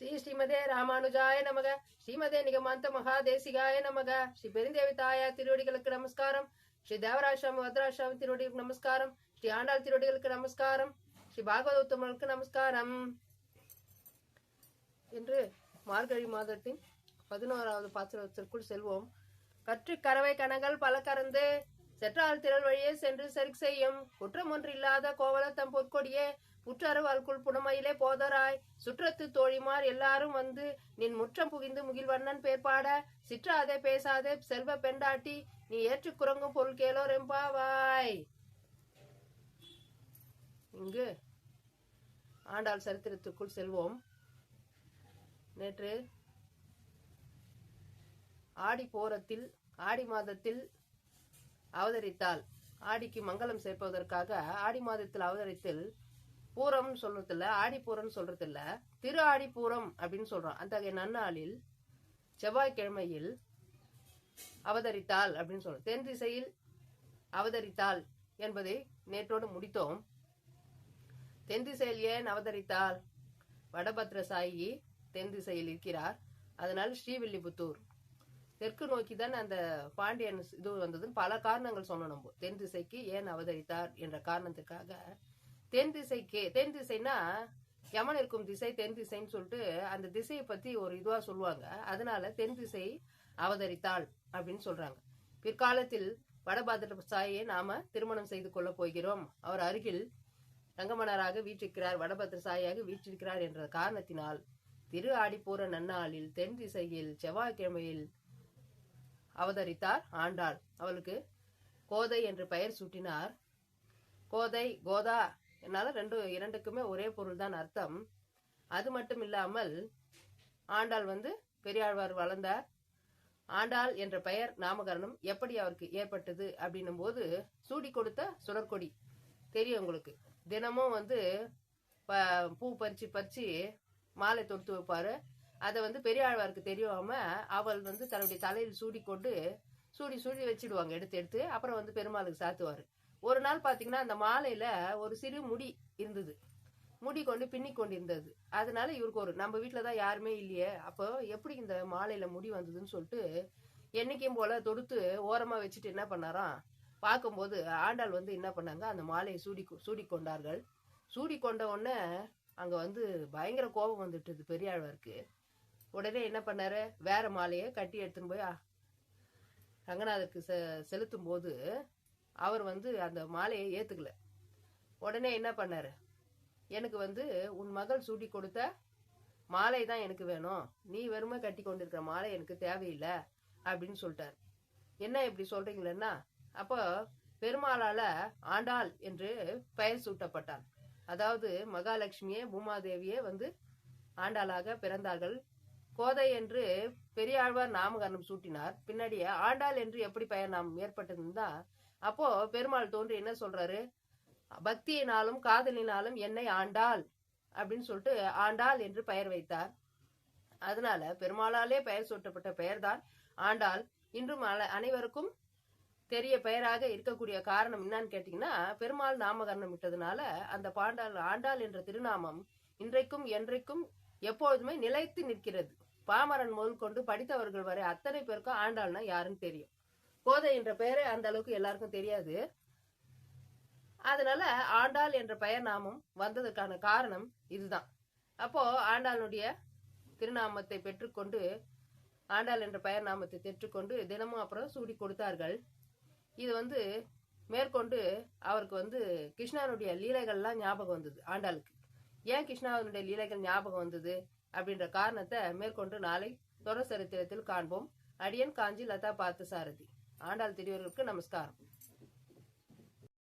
ஸ்ரீ ஸ்ரீமதே ராமானுஜாய நமக. ஸ்ரீமதே நிகமாந்த மகாதேசிகாய நமக. ஸ்ரீ பெருந்தேவி தாயார் திருவடிகளுக்கு நமஸ்காரம். ஸ்ரீ தேவராசாமி வத்ராசாமி திருவடிகளுக்கு நமஸ்காரம். ஸ்ரீ ஆண்டாள் திருவடிகளுக்கு நமஸ்காரம். ஸ்ரீ பாகவத உத்தமர்களுக்கு நமஸ்காரம். என்று மார்கழி மாதத்தின் பதினோராவது பாத்திரத்திற்குள் செல்வோம். கற்று கறவை கணங்கள் பல கறந்து செற்றால் திரள் வழியே சென்று செருக் செய்யும். குற்றம் ஒன்றில்லாத கோவலத்தம் பொற்கொடியே புற்றறுவாள்குள் புனமையிலே போதராய். சுற்றத்து தோழிமார் எல்லாரும் வந்து நின் முற்றம் புகிந்து முகில்வண்ணன் பேர்பாட சிற்றாதே பேசாதே செல்வ பெண்டாட்டி நீ ஏற்று குரங்கும் பொருள் கேளோ ரெம்பாவாய் இங்கு ஆண்டாள் சரித்திரத்துக்குள் செல்வோம். நேற்று ஆடி போரத்தில் ஆடி மாதத்தில் அவதரித்தாள் ஆடிக்கு மங்களம் சேர்ப்பதற்காக ஆடி மாதத்தில் அவதரித்தில் பூரம் சொல்றதில்ல ஆடி பூரம் சொல்றதில்ல. திரு ஆடி பூரம் அப்படின்னு சொல்றோம். அத்தகைய நன்னாளில் செவ்வாய்க்கிழமையில் அவதரித்தாள் அப்படின்னு சொல்றோம். தென் திசையில் அவதரித்தாள் என்பதை நேற்றோடு முடித்தோம். தென் திசையில் ஏன் அவதரித்தாள் வடபத்ர சாயி தென் திசையில் இருக்கிறார். அதனால் ஸ்ரீவில்லிபுத்தூர். தெற்கு நோக்கி தான் அந்த பாண்டியன் இது வந்ததுன்னு பல காரணங்கள் சொன்னோம் நம்ம. தென் திசைக்கு ஏன் அவதரித்தார் என்ற காரணத்துக்காக. தென் திசைக்கு தென் திசைனா யமன் இருக்கும் திசை தென் திசைன்னு சொல்லிட்டு அந்த திசையை பத்தி ஒரு இதுவா சொல்லுவாங்க. அதனால தென் திசை அவதரித்தாள் அப்படின்னு சொல்றாங்க. பிற்காலத்தில் வடபாதிர சாயை நாம திருமணம் செய்து கொள்ள போகிறோம். அவர் அருகில் ரங்கமணராக வீற்றிருக்கிறார் வடபத்திர சாயாக வீற்றிருக்கிறார் என்ற காரணத்தினால். திரு ஆடிப்பூர நன்னாளில் தென் திசையில் செவ்வாய்க்கிழமையில் அவதரித்தார் ஆண்டாள். அவளுக்கு கோதை என்று பெயர் சூட்டினார். கோதை கோதா என்னால ரெண்டு இரண்டுக்குமே ஒரே பொருள் தான் அர்த்தம். அது மட்டும் இல்லாமல் ஆண்டாள் வந்து பெரியாழ்வார் வளர்ந்தார். ஆண்டாள் என்ற பெயர் நாமகரணம் எப்படி அவருக்கு ஏற்பட்டது அப்படின்னும் போது சூடி கொடுத்த சுடற்கொடி தெரியும் உங்களுக்கு. தினமும் வந்து ப- பூ பறிச்சு பறிச்சு மாலை தொடுத்து வைப்பாரு. அதை வந்து பெரியாழ்வாருக்கு தெரியாம அவள் வந்து தன்னுடைய தலையில் சூடி கொண்டு சூடி சூடி வச்சிடுவாங்க எடுத்து எடுத்து. அப்புறம் வந்து பெருமாளுக்கு சாத்துவாரு. ஒரு நாள் பாத்தீங்கன்னா அந்த மாலையில ஒரு சிறு முடி இருந்தது. முடி கொண்டு பின்னி கொண்டு இருந்தது அதனால இவருக்கு ஒரு நம்ம வீட்டில் தான் யாருமே இல்லையே. அப்போ எப்படி இந்த மாலையில முடி வந்ததுன்னு சொல்லிட்டு என்னைக்கும் போல தொடுத்து ஓரமா வச்சுட்டு என்ன பண்ணாராம்? பார்க்கும்போது ஆண்டாள் வந்து என்ன பண்ணாங்க? அந்த மாலையை சூடி சூடி கொண்டார்கள். சூடி கொண்ட உடனே அங்க வந்து பயங்கர கோபம் வந்துட்டுது பெரியாழ்வாருக்கு. உடனே என்ன பண்ணாரு? வேற மாலையை கட்டி எடுத்துன்னு போய் ரங்கநாதருக்கு செ செலுத்தும் போது அவர் வந்து அந்த மாலையை ஏத்துக்கல. உடனே என்ன பண்ணாரு? எனக்கு வந்து உன் மகள் சூட்டி கொடுத்த மாலை தான் எனக்கு வேணும். நீ வெறுமை கட்டி கொண்டிருக்கிற மாலை எனக்கு தேவையில்லை அப்படின்னு சொல்லிட்டார். என்ன இப்படி சொல்றீங்களேன்னா அப்போ பெருமாளால ஆண்டாள் என்று பெயர் சூட்டப்பட்டாள் அதாவது மகாலட்சுமியே பூமாதேவியே வந்து ஆண்டாளாக பிறந்தார்கள் கோதை என்று பெரியாழ்வார் நாமகரணம் சூட்டினார். பின்னாடியே ஆண்டாள் என்று எப்படி பெயர் நாம் ஏற்பட்டிருந்தா அப்போ பெருமாள் தோன்றி என்ன சொல்றாரு? பக்தியினாலும் காதலினாலும் என்னை ஆண்டாள் அப்படின்னு சொல்லிட்டு ஆண்டாள் என்று பெயர் வைத்தார். அதனால பெருமாளாலே பெயர் சூட்டப்பட்ட பெயர்தான் ஆண்டாள். இன்றும் அல- அனைவருக்கும் தெரிய பெயராக இருக்கக்கூடிய காரணம் என்னன்னு கேட்டீங்கன்னா பெருமாள் நாமகரணம் விட்டதுனால அந்த பாண்டாள் ஆண்டாள் என்ற திருநாமம் இன்றைக்கும் என்றைக்கும் எப்பொழுதுமே நிலைத்து நிற்கிறது. பாமரன் முதல் கொண்டு படித்தவர்கள் வரை அத்தனை பேருக்கும் ஆண்டாள்னா யாருன்னு தெரியும். கோதை என்ற பெயரே அந்த அளவுக்கு எல்லாருக்கும் தெரியாது. அதனால ஆண்டாள் என்ற பெயர் நாமம் வந்ததற்கான காரணம் இதுதான். அப்போ ஆண்டாளுடைய திருநாமத்தை பெற்றுக்கொண்டு ஆண்டாள் என்ற பெயர் நாமத்தை பெற்றுக்கொண்டு தினமும் அப்புறம் சூடி கொடுத்தார்கள். இது வந்து மேற்கொண்டு அவருக்கு வந்து கிருஷ்ணனுடைய லீலைகள்லாம் ஞாபகம் வந்தது ஆண்டாளுக்கு. ஏன் கிருஷ்ணாவினுடைய லீலைகள் ஞாபகம் வந்தது? அப்படின்ற காரணத்தை மேற்கொண்டு நாளை தொடர் சரித்திரத்தில் காண்போம். அடியன் காஞ்சி லதா பார்த்த சாரதி ஆண்டாள் திருவர்களுக்கு நமஸ்காரம்.